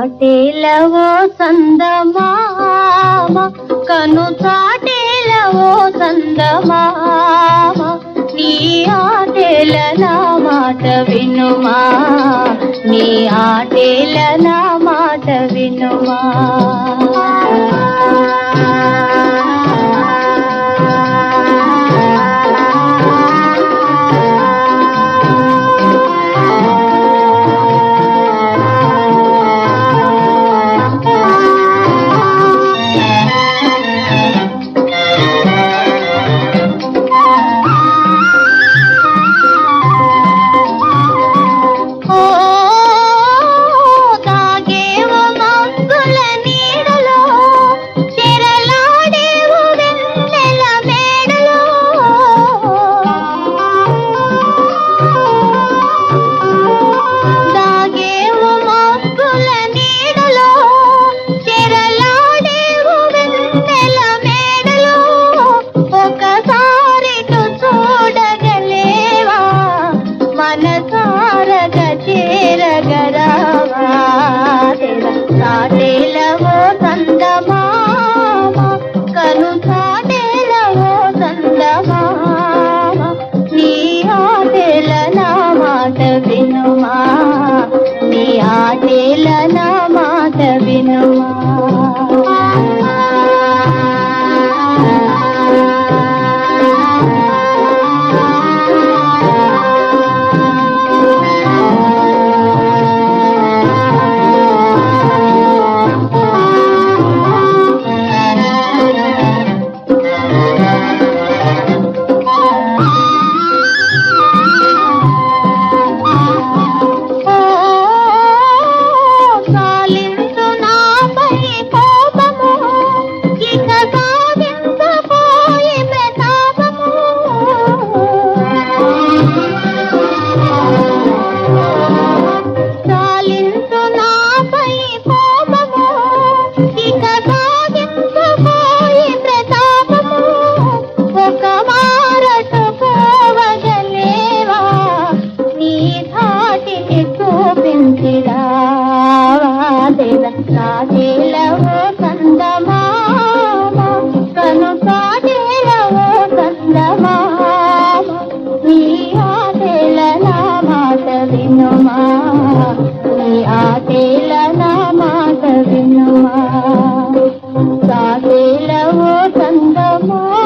చాటేలవో సందమామ కను చాటేలవో సందమామ నీ ఆటేల నా మాట వినుమా నీ ఆటేల నా మాట వినుమా. ಕನಕ వినుమా? నీ ఆశల నా మాట వినుమా? సందమా